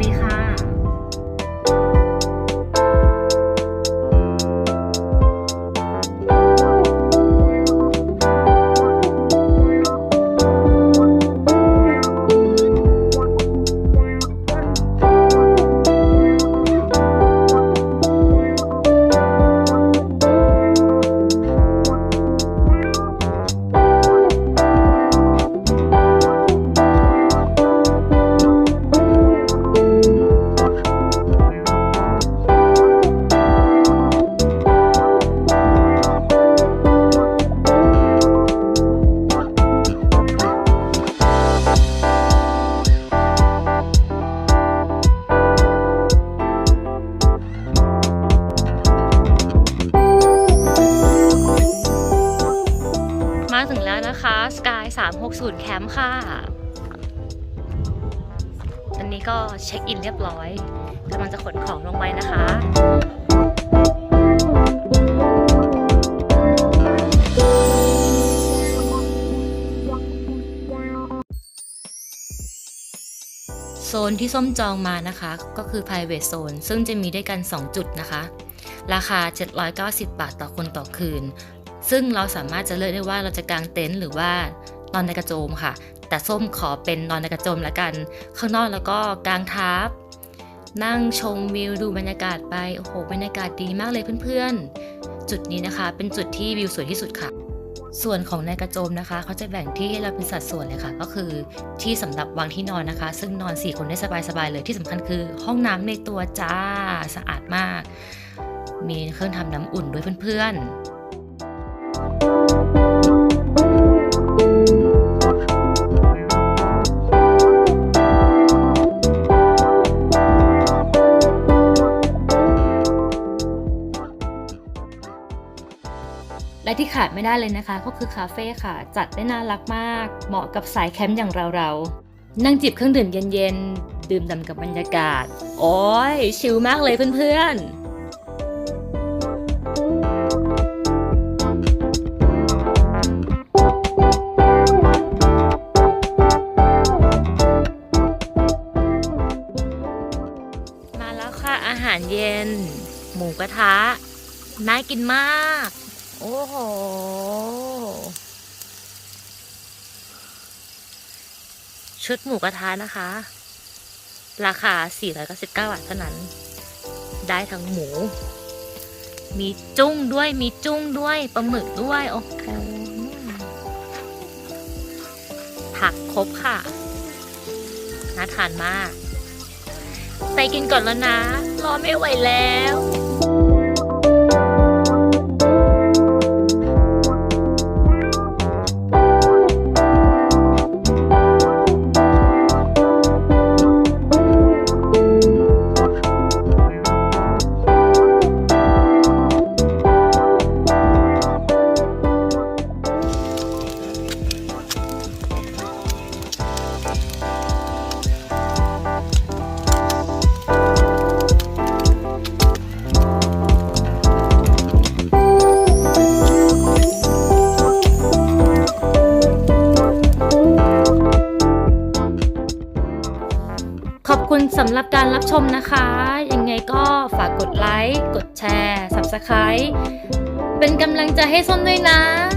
你好360 แคมป์ค่ะ อันนี้ก็เช็คอินเรียบร้อยกำลังจะขนของลงไปนะคะโซนที่ส้มจองมานะคะ ก็คือ private zone ซึ่งจะมีด้วยกัน 2 จุดนะคะ ราคา 790 บาทต่อคนต่อคืน ซึ่งเราสามารถจะเลือกได้ว่าเราจะกางเต็นท์หรือว่า นอนในกระโจมค่ะ แต่ส้มขอเป็นนอนในกระโจมละกัน ข้างนอกแล้วก็กางทับนั่งชมวิวดูบรรยากาศไป โอ้โห บรรยากาศดีมากเลยเพื่อนๆ จุดนี้นะคะ เป็นจุดที่วิวสวยที่สุดค่ะ ส่วนของในกระโจมนะคะ เขาจะแบ่งที่ให้เราเป็นสัดส่วนเลยค่ะ ก็คือที่สำหรับวางที่นอนนะคะ ซึ่งนอน 4 คนได้สบายๆเลยที่สำคัญคือห้องน้ำในตัวจ้าสะอาดมาก มีเครื่องทำน้ำอุ่นด้วยเพื่อนๆ ที่ขาดไม่ได้เลยนะคะ ก็คือคาเฟ่ค่ะ จัดได้น่ารักมาก เหมาะกับสายแคมป์อย่างเราๆ นั่งจิบเครื่องดื่มเย็นๆ ดื่มด่ำกับบรรยากาศ โอ้ย ชิลมากเลยเพื่อนๆมาแล้วค่ะอาหารเย็น หมูกระทะ น่ากินมาก โอ้โห ชุดหมูกระทะนะคะ ราคา 499 บาทเท่านั้น ได้ทั้งหมู มีจุ้งด้วย มีจุ้งด้วยปลาหมึกด้วย โอ้โหผักครบค่ะ น่าทานมาก ไปกินก่อนแล้วนะ รอไม่ไหวแล้ว คุณสำหรับการรับชมนะคะ ยังไงก็ฝากกดไลค์ กดแชร์ Subscribe เป็นกำลังใจให้ส้มด้วยนะ